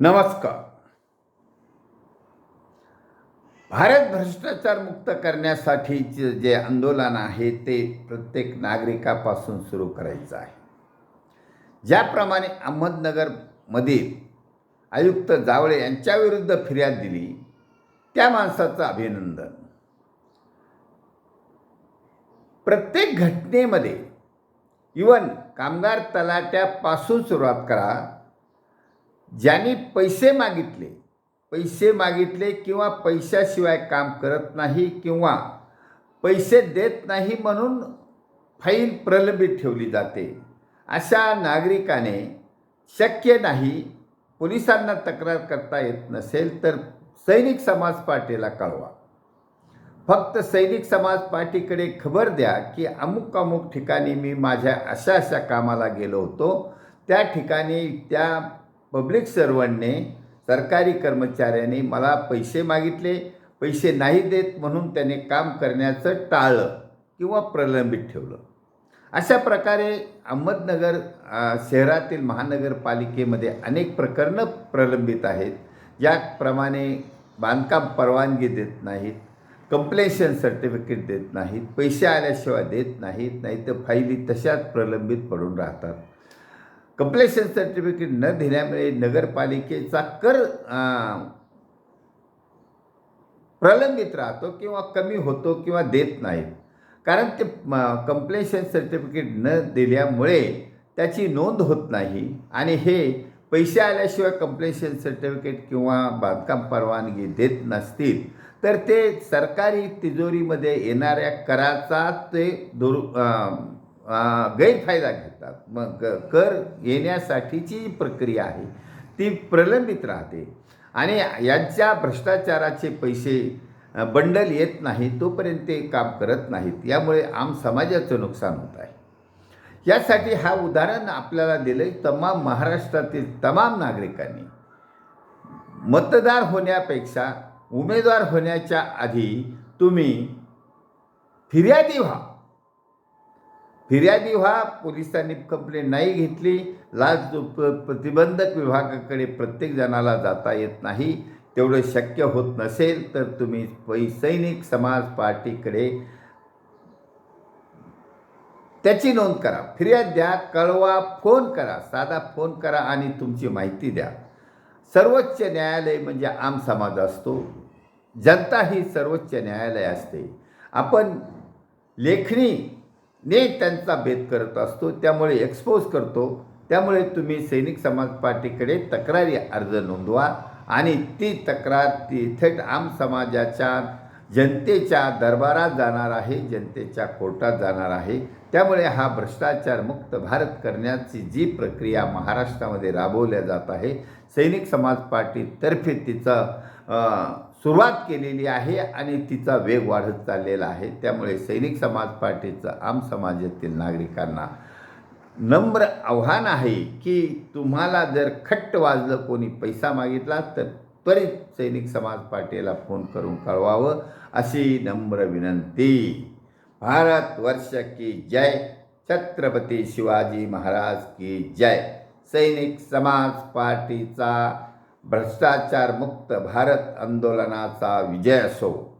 नमस्कार. भारत भ्रष्टाचार मुक्त करण्यासाठीचे जे आंदोलन आहे ते प्रत्येक नागरिकापासून सुरू करायचं आहे. ज्याप्रमाणे अहमदनगरमधील आयुक्त जावळे यांच्याविरुद्ध फिर्याद दिली त्या माणसाचं अभिनंदन. प्रत्येक घटनेमध्ये इवन कामगार तलाट्यापासून सुरुवात करा ज्यांनी पैसे मागितले पैसे मागितले किंवा पैशाशिवाय काम करत नाही किंवा पैसे देत नाही म्हणून फाईल प्रलंबित ठेवली जाते अशा नागरिकाने शक्य नाही पोलिसांना तक्रार करता येत नसेल तर सैनिक समाज पार्टीला कळवा. फक्त सैनिक समाज पार्टीकडे खबर द्या की अमुक अमुक ठिकाणी मी माझ्या अशा अशा कामाला गेलो होतो त्या ठिकाणी त्या पब्लिक सर्वंटने सरकारी कर्मचाऱ्याने मला पैसे मागितले. पैसे नाही देत म्हणून त्याने काम करण्याचं टाळलं किंवा प्रलंबित ठेवलं. अशा प्रकारे अहमदनगर शहरातील महानगरपालिकेमध्ये अनेक प्रकरणं प्रलंबित आहेत. ज्याप्रमाणे बांधकाम परवानगी देत नाहीत कंप्लेशन सर्टिफिकेट देत नाहीत पैसे आल्याशिवाय देत नाहीत नाही तर फाईली तशाच प्रलंबित पडून राहतात. कम्प्लेशन सर्टिफिकेट न दिल्यामुळे नगरपालिकेचा कर प्रलंबित राहतो किंवा कमी होतो किंवा देत नाहीत कारण ते कंप्लेशन सर्टिफिकेट न दिल्यामुळे त्याची नोंद होत नाही आणि हे पैसे आल्याशिवाय कम्प्लेशन सर्टिफिकेट किंवा बांधकाम परवानगी देत नसतील तर ते सरकारी तिजोरीमध्ये येणाऱ्या कराचा ते दुर गैरफायदा घेतात. मग कर येण्यासाठीची जी प्रक्रिया आहे ती प्रलंबित राहते. आणि यांच्या भ्रष्टाचाराचे पैसे बंडल येत नाही तोपर्यंत ते काम करत नाहीत. यामुळे आम समाजाचं नुकसान होत आहे. यासाठी हा उदाहरण आपल्याला दिलं तमाम महाराष्ट्रातील तमाम नागरिकांनी. मतदार होण्यापेक्षा उमेदवार होण्याच्या आधी तुम्ही फिर्यादी व्हा. फिर्यादी व्हा. पोलिसांनी कंप्लेंट नाही घेतली. लाच प्रतिबंधक विभागाकडे प्रत्येक जणाला जाता येत नाही. तेवढं शक्य होत नसेल तर तुम्ही सैनिक समाज पार्टीकडे त्याची नोंद करा. फिर्याद द्या कळवा फोन करा. साधा फोन करा आणि तुमची माहिती द्या. सर्वोच्च न्यायालय म्हणजे आम समाज असतो. जनता ही सर्वोच्च न्यायालय असते. आपण लेखणी नेट त्यांचा भेद करत असतो त्यामुळे एक्सपोज करतो. त्यामुळे तुम्ही सैनिक समाज पार्टीकडे तक्रारी अर्ज नोंदवा आणि ती तक्रार ती थेट आम समाजाच्या जनतेच्या दरबारात जाणार आहे जनतेच्या कोर्टात जाणार आहे. त्यामुळे हा भ्रष्टाचार मुक्त भारत करण्याची जी प्रक्रिया महाराष्ट्रामध्ये राबवल्या जात आहे सैनिक समाज पार्टीतर्फे तिचं सुरुवात केलेली आहे आणि तिचा वेग वाढत चाललेला आहे. त्यामुळे सैनिक समाज पार्टीचं आम समाजातील नागरिकांना नम्र आव्हान आहे की तुम्हाला जर खट्ट वाजलं कोणी पैसा मागितला तर त्वरित सैनिक समाज पार्टीला फोन करून कळवावं अशी नम्र विनंती. भारत वर्ष की जय. छत्रपती शिवाजी महाराज की जय. सैनिक समाज पार्टीचा भ्रष्टाचार मुक्त भारत आंदोलनाचा विजय असो.